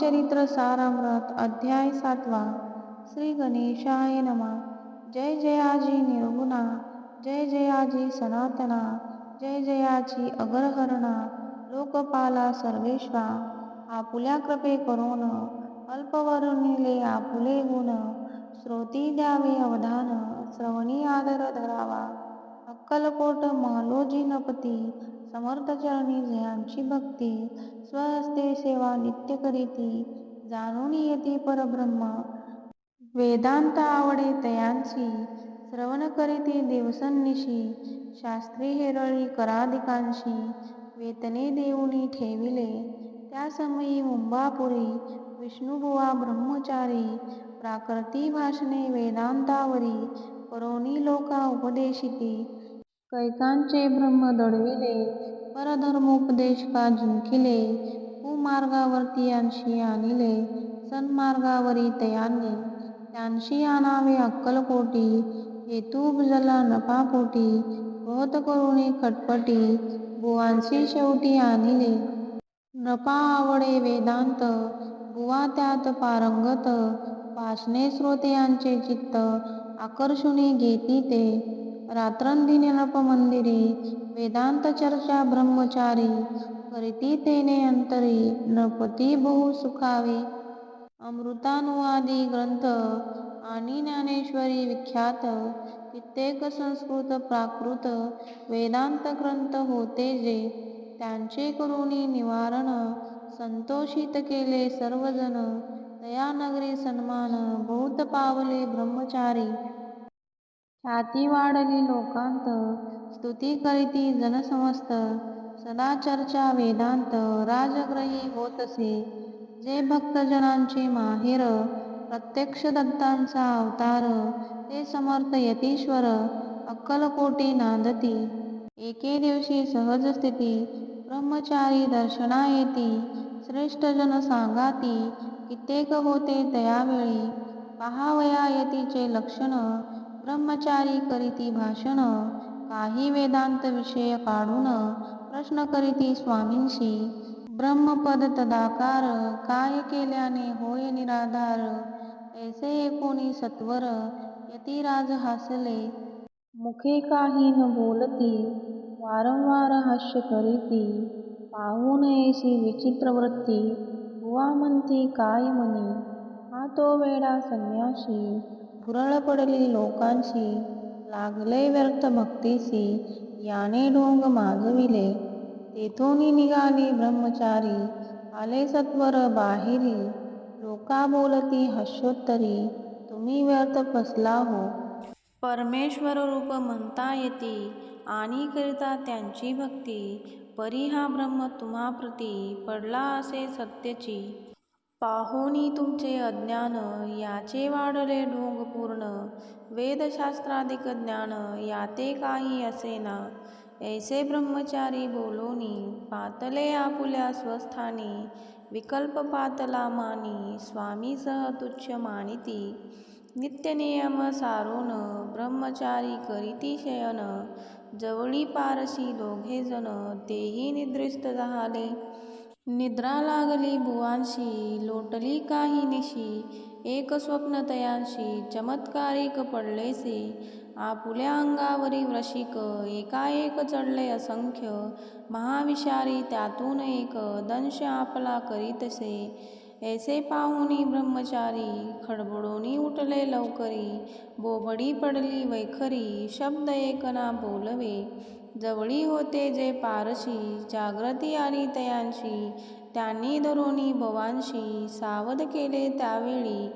चरित्र सारामृत अध्याय सातवा श्री गणेशाय नमा. जय जयाजी निर्गुणा जय जयाजी सनातना जय जयाची अगरहरणा लोकपाला सर्वेश्वा आपुल्या कृपे करोन अल्पवर्णिले आपुले गुण श्रोती द्यावे अवधान श्रवणी आदर धरावा. अक्कलकोट महलोजीनपती समर्थ चरणी जयांची भक्ती. स्वहस्ते सेवा नित्य करीती. जाणून येती परब्रह्म. वेदांत आवडे तयांची. श्रवण करीती दिवसनिशी शास्त्री हेरळी कराधिकांशी. वेतने देऊनी ठेविले. त्या समयी मुंबापुरी विष्णुबुवा ब्रह्मचारी. प्राकृती भाषणे वेदांतावरी. करोनी लोका उपदेशिती. कैकांचे ब्रह्म दडविले परधर्मोपदेश का जिंकिले कुमार्गावरती यांशी आणिले सन्मार्गावरी तयांनी त्यांशी आणावे अक्कलकोटी हेतू उपजला नफापोटी बहुत करुणी खटपटी बुवांशी शेवटी आणिले. नफा आवडे वेदांत बुवा त्यात पारंगत भाषणे श्रोत्यांचे चित्त आकर्षुनी घेती ते. रात्रंदिनी नपमंदिरी वेदांत चर्चा ब्रह्मचारी करीती तेने अंतरी नृपती बहु सुखावे। अमृतानुवादी ग्रंथ आणि ज्ञानेश्वरी विख्यात कित्येक संस्कृत प्राकृत वेदांत ग्रंथ होते जे त्यांचे करुणी निवारण संतोषित केले सर्वजण दयानगरी सन्मान बहुत पावले ब्रह्मचारी ख्याती वाढली लोकांत. स्तुती करीती जनसमस्त. सदा चर्चा वेदांत राजग्रही होतसे जे भक्तजनांचे माहेर प्रत्यक्ष दत्तांचा अवतार ते समर्थ यतीश्वर अक्कलकोटी नांदती. एके दिवशी सहज स्थिती ब्रह्मचारी दर्शना येती श्रेष्ठ जन सांगाती कित्येक होते तयावेळी. पहावया यतीचे लक्षण ब्रह्मचारी करीती भाषण काही वेदांत विषय काढून प्रश्न करीती स्वामींशी. ब्रह्मपद तदाकार काय केल्याने होय निराधार? ऐसे एकोणी सत्वर यतिराज हासले? मुखे काही न बोलती वारंवार हास्य करीती. पाहून ऐशी विचित्र वृत्ती बुवा म्हणती काय म्हणी? हा तो वेडा संन्याशी भुरळ पडली लोकांशी. लागले व्यर्थ भक्तीसी याने डोंग माजविले. तेथोनी निघाली ब्रह्मचारी. आले सत्वर बाहेरी. लोका बोलती हर्षोत्तरी तुम्ही व्यर्थ फसला हो. परमेश्वर रूप म्हणता येती आणि करिता त्यांची भक्ती. परी हा ब्रह्म तुम्हाप्रती पडला असे सत्यची. पाहुनी तुमचे अज्ञान याचे वाढले ढोंग पूर्ण. वेदशास्त्राधिक ज्ञान याते काही असेना ऐसे ब्रह्मचारी बोलोनी पातले आपुल्या स्वस्थानी. विकल्प पातला मानी स्वामी सह तुच्छ मानिती. नित्यनियम सारोन ब्रह्मचारी करीती शयन. जवळी पारशी दोघेजण तेही निद्रिस्त झाले. निद्रा लागली बुवांशी लोटली काही निशी एक स्वप्न तयांशी चमत्कारिक पडलेसे. आपुल्या अंगावरी वृषिक एकाएक चढले असंख्य महाविषारी त्यातून एक दंश आपला करीतसे. ऐसे पाहुनी ब्रह्मचारी खडबडोनी उठले लवकरी बोबडी पडली वैखरी शब्द एकना बोलवे. जवळी होते जे पारशी जागृती आली तयांशी त्यांनी धरुनी भवांशी सावध केले त्यावेळी.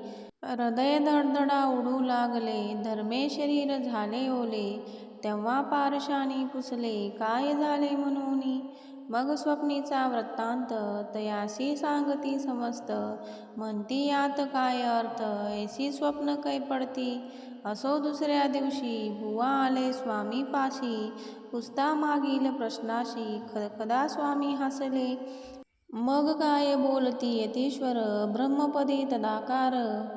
हृदय धडधडा उडू लागले धर्मे शरीर झाले ओले तेव्हा पारशांनी पुसले काय झाले म्हणून? मग स्वप्नीचा वृत्तांत तयासी सांगती समस्त म्हणती यात काय अर्थ ऐसी स्वप्न कै पडती. असो दुसऱ्या दिवशी बुवा आले स्वामी पाशी पुस्ता मागील प्रश्नाशी खदखदा स्वामी हसले. मग काय बोलती यतीश्वर ब्रह्मपदी तदाकार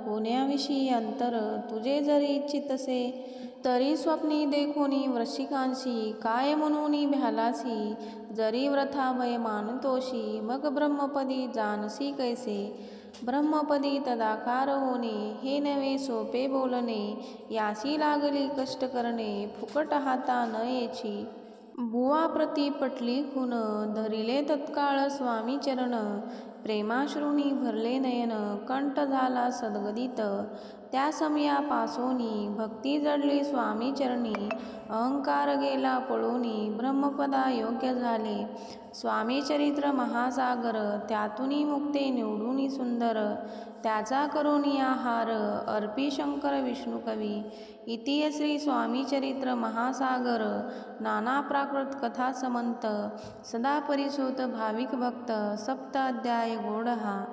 होण्याविषयी अंतर तुझे जरी इच्छितसे तरी स्वप्नी देखोनी वृश्चिकांशी काय म्हणून भ्यालासी? जरी व्रथा भय मानतोशी मग ब्रह्मपदी जानसी कैसे? ब्रह्मपदी तदाकार होणे हे नवे सोपे बोलणे. यासी लागली कष्ट करणे फुकट हाता न येची. बुवा प्रती पटली खून धरिले तत्काळ स्वामी चरण. प्रेमाश्रुनी भरले नयन कंठ झाला सद्गदित. त्या समयापासोनी भक्ती जडली स्वामी चरणी अहंकार गेला पळूनी ब्रह्मपदा योग्य झाले. स्वामी चरित्र महासागर त्यातून मुक्ते निवडूनी सुंदर. त्याचा करुणी आहार अर्पी शंकर विष्णू कवी. इति श्री स्वामी चरित्र महासागर नाना प्राकृत कथा समंत. सदा परिसोत भाविक भक्त सप्त अध्याय गोडहा.